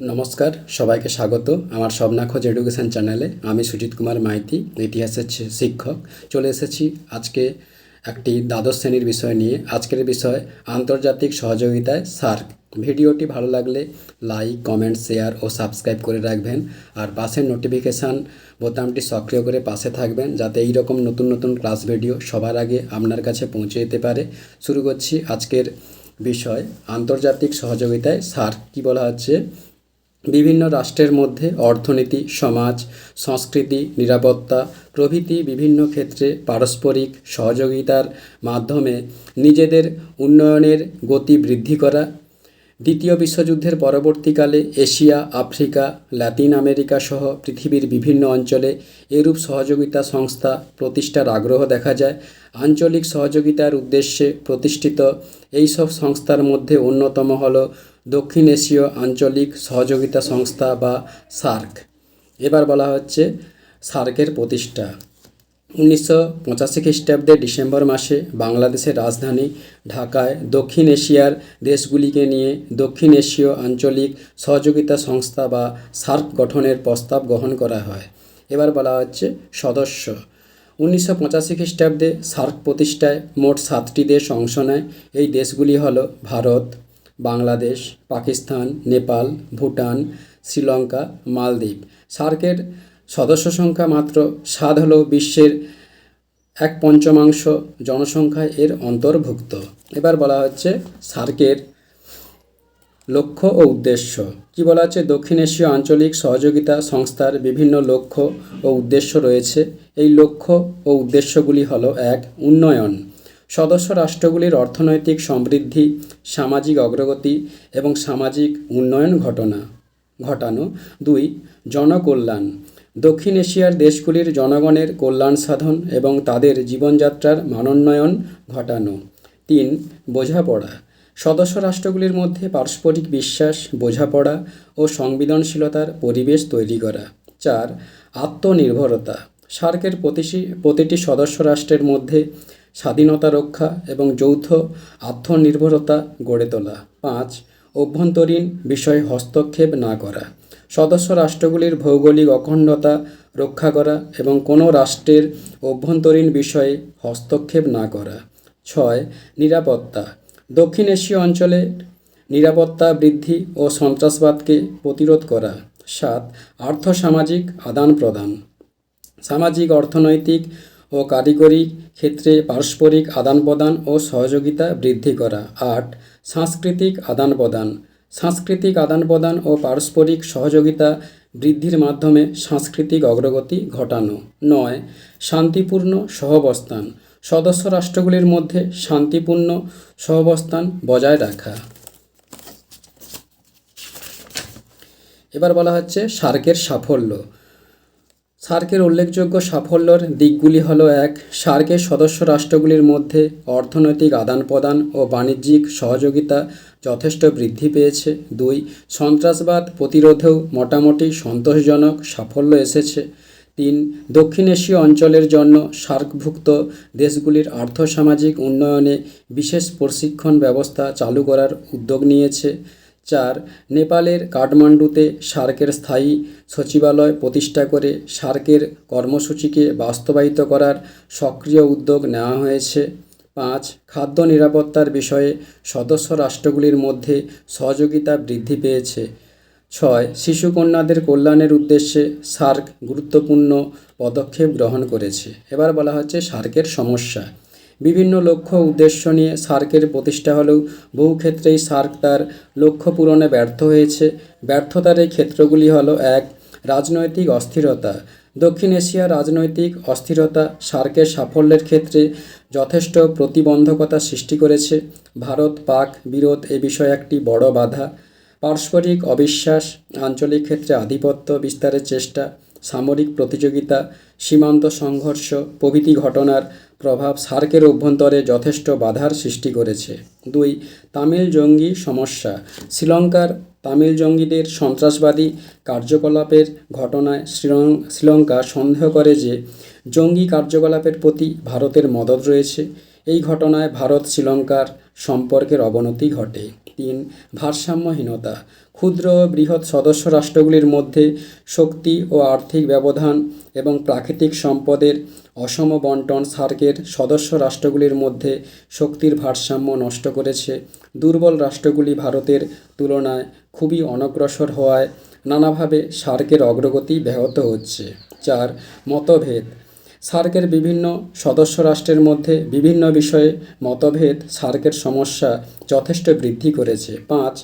নমস্কার, সবাইকে স্বাগত। আমার খোঁজ এডুকেশন চ্যানেলে আমি সুজিত কুমার মাইতি, ইতিহাসের শিক্ষক। চলে এসেছি আজকে একটি দ্বাদশ শ্রেণির বিষয় নিয়ে। আজকের বিষয়, আন্তর্জাতিক সহযোগিতায় সার্ক। ভিডিওটি ভালো লাগলে লাইক, কমেন্ট, শেয়ার ও সাবস্ক্রাইব করে রাখবেন। আর পাশের নোটিফিকেশান বোতামটি সক্রিয় করে পাশে থাকবেন, যাতে এই রকম নতুন নতুন ক্লাস ভিডিও সবার আগে আপনার কাছে পৌঁছে যেতে পারে। শুরু করছি আজকের বিষয়, আন্তর্জাতিক সহযোগিতায় সার্ক কী বলা হচ্ছে? বিভিন্ন রাষ্ট্রের মধ্যে অর্থনীতি, সমাজ, সংস্কৃতি, নিরাপত্তা প্রভৃতি বিভিন্ন ক্ষেত্রে পারস্পরিক সহযোগিতার মাধ্যমে নিজেদের উন্নয়নের গতি বৃদ্ধি করা। দ্বিতীয় বিশ্বযুদ্ধের পরবর্তীকালে এশিয়া, আফ্রিকা, লাতিন আমেরিকা সহ পৃথিবীর বিভিন্ন অঞ্চলে এরূপ সহযোগিতা সংস্থা প্রতিষ্ঠার আগ্রহ দেখা যায়। আঞ্চলিক সহযোগিতার উদ্দেশ্যে প্রতিষ্ঠিত এইসব সংস্থার মধ্যে অন্যতম হল দক্ষিণ এশীয় আঞ্চলিক সহযোগিতা সংস্থা বা সার্ক। এবার বলা হচ্ছে সার্কের প্রতিষ্ঠা। উনিশশো পঁচাশি খ্রিস্টাব্দে ডিসেম্বর মাসে বাংলাদেশের রাজধানী ঢাকায় দক্ষিণ এশিয়ার দেশগুলিকে নিয়ে দক্ষিণ এশীয় আঞ্চলিক সহযোগিতা সংস্থা বা সার্ক গঠনের প্রস্তাব গ্রহণ করা হয়। এবার বলা হচ্ছে সদস্য। উনিশশো পঁচাশি খ্রিস্টাব্দে সার্ক প্রতিষ্ঠায় মোট সাতটি দেশ অংশ নেয়। এই দেশগুলি হল ভারত বাংলাদেশ, পাকিস্তান, নেপাল, ভুটান, শ্রীলঙ্কা, মালদ্বীপ। সার্কের সদস্য সংখ্যা মাত্র সাত হলেও বিশ্বের এক পঞ্চমাংশ জনসংখ্যা এর অন্তর্ভুক্ত। এবার বলা হচ্ছে সার্কের লক্ষ্য ও উদ্দেশ্য। কি বলা হচ্ছে? দক্ষিণ এশীয় আঞ্চলিক সহযোগিতা সংস্থার বিভিন্ন লক্ষ্য ও উদ্দেশ্য রয়েছে। এই লক্ষ্য ও উদ্দেশ্যগুলি হলো, এক, উন্নয়ন। সদস্য রাষ্ট্রগুলির অর্থনৈতিক সমৃদ্ধি সামাজিক অগ্রগতি এবং সামাজিক উন্নয়ন ঘটনা। ঘটানো। দুই, জনকল্যাণ। দক্ষিণ এশিয়ার দেশগুলির জনগণের কল্যাণ সাধন এবং তাদের জীবনযাত্রার মানোন্নয়ন ঘটানো। তিন, বোঝাপড়া। সদস্য রাষ্ট্রগুলির মধ্যে পারস্পরিক বিশ্বাস, বোঝাপড়া ও সংবেদনশীলতার পরিবেশ তৈরি করা। চার, আত্মনির্ভরতা। সার্কের প্রতিটি সদস্য রাষ্ট্রের মধ্যে স্বাধীনতা রক্ষা এবং যৌথ আত্মনির্ভরতা গড়ে তোলা। পাঁচ, অভ্যন্তরীণ বিষয়ে হস্তক্ষেপ না করা। সদস্য রাষ্ট্রগুলির ভৌগোলিক অখণ্ডতা রক্ষা করা এবং কোনো রাষ্ট্রের অভ্যন্তরীণ বিষয়ে হস্তক্ষেপ না করা। ছয়, নিরাপত্তা। দক্ষিণ এশীয় অঞ্চলে নিরাপত্তা বৃদ্ধি ও সন্ত্রাসবাদকে প্রতিরোধ করা। সাত, আর্থসামাজিক আদান প্রদান সামাজিক, অর্থনৈতিক ও কারিগরি ক্ষেত্রে পারস্পরিক আদান প্রদান ও সহযোগিতা বৃদ্ধি করা। আট, সাংস্কৃতিক আদান প্রদান সাংস্কৃতিক আদান প্রদান ও পারস্পরিক সহযোগিতা বৃদ্ধির মাধ্যমে সাংস্কৃতিক অগ্রগতি ঘটানো। নয়, শান্তিপূর্ণ সহবস্থান। সদস্য রাষ্ট্রগুলির মধ্যে শান্তিপূর্ণ সহবস্থান বজায় রাখা। এবার বলা হচ্ছে সার্কের সাফল্য। সার্কের উল্লেখযোগ্য সাফল্যর দিকগুলি হল এক, সার্কের সদস্য রাষ্ট্রগুলির মধ্যে অর্থনৈতিক আদান প্রদান ও বাণিজ্যিক সহযোগিতা যথেষ্ট বৃদ্ধি পেয়েছে। দুই, সন্ত্রাসবাদ প্রতিরোধেও মোটামুটি সন্তোষজনক সাফল্য এসেছে। তিন, দক্ষিণ এশীয় অঞ্চলের জন্য সার্কভুক্ত দেশগুলির আর্থসামাজিক উন্নয়নে বিশেষ প্রশিক্ষণ ব্যবস্থা চালু করার উদ্যোগ নিয়েছে। চার, নেপালের কাঠমান্ডুতে সার্কের স্থায়ী সচিবালয় প্রতিষ্ঠা করে সার্কের কর্মসূচিকে বাস্তবায়িত করার সক্রিয় উদ্যোগ নেওয়া হয়েছে। পাঁচ, খাদ্য নিরাপত্তার বিষয়ে সদস্য রাষ্ট্রগুলির মধ্যে সহযোগিতা বৃদ্ধি পেয়েছে। ছয়, শিশুকন্যাদের কল্যাণের উদ্দেশ্যে সার্ক গুরুত্বপূর্ণ পদক্ষেপ গ্রহণ করেছে। এবার বলা হচ্ছে সার্কের সমস্যা। বিভিন্ন লক্ষ্য উদ্দেশ্য নিয়ে সার্কের প্রতিষ্ঠা হলেও বহু ক্ষেত্রেই সার্ক তার লক্ষ্য পূরণে ব্যর্থ হয়েছে। ব্যর্থতার এই ক্ষেত্রগুলি হল এক, রাজনৈতিক অস্থিরতা। দক্ষিণ এশিয়ার রাজনৈতিক অস্থিরতা সার্কের সাফল্যের ক্ষেত্রে যথেষ্ট প্রতিবন্ধকতা সৃষ্টি করেছে। ভারত পাক বিরোধ এ বিষয়ে একটি বড় বাধা। পারস্পরিক অবিশ্বাস, আঞ্চলিক ক্ষেত্রে আধিপত্য বিস্তারের চেষ্টা, সামরিক প্রতিযোগিতা, সীমান্ত সংঘর্ষ, প্রভৃতি ঘটনার প্রভাব সার্কের অভ্যন্তরে যথেষ্ট বাধার সৃষ্টি করেছে। দুই, তামিল জঙ্গি সমস্যা। শ্রীলঙ্কার তামিল জঙ্গিদের সন্ত্রাসবাদী কার্যকলাপের ঘটনায় শ্রীলং- শ্রীলঙ্কা সন্দেহ করে যে জঙ্গি কার্যকলাপের প্রতি ভারতের মদত রয়েছে। এই ঘটনায় ভারত শ্রীলঙ্কার সম্পর্কের অবনতি ঘটে। তিন, ভারসাম্যহীনতা। ক্ষুদ্র বৃহৎ সদস্য রাষ্ট্রগুলির মধ্যে শক্তি ও আর্থিক ব্যবধান এবং প্রাকৃতিক সম্পদের অসম বন্টন সার্কের সদস্য রাষ্ট্রগুলির মধ্যে শক্তির ভারসাম্য নষ্ট করেছে। দুর্বল রাষ্ট্রগুলি ভারতের তুলনায় খুবই অনগ্রসর হওয়ায় নানাভাবে সার্কের অগ্রগতি ব্যাহত হচ্ছে। চার, মতভেদ। সার্কের বিভিন্ন সদস্য রাষ্ট্রের মধ্যে বিভিন্ন বিষয়ে মতভেদ সার্কের সমস্যা যথেষ্ট বৃদ্ধি করেছে। পাঁচ,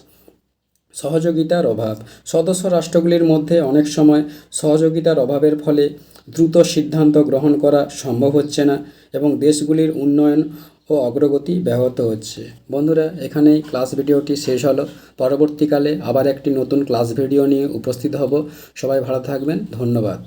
সহযোগিতার অভাব। সদস্য রাষ্ট্রগুলির মধ্যে অনেক সময় সহযোগিতার অভাবের ফলে দ্রুত সিদ্ধান্ত গ্রহণ করা সম্ভব হচ্ছে না এবং দেশগুলির উন্নয়ন ও অগ্রগতি ব্যাহত হচ্ছে। বন্ধুরা, এখানেই ক্লাস ভিডিওটি শেষ হলো। পরবর্তীকালে আবার একটি নতুন ক্লাস ভিডিও নিয়ে উপস্থিত হব। সবাই ভালো থাকবেন। ধন্যবাদ।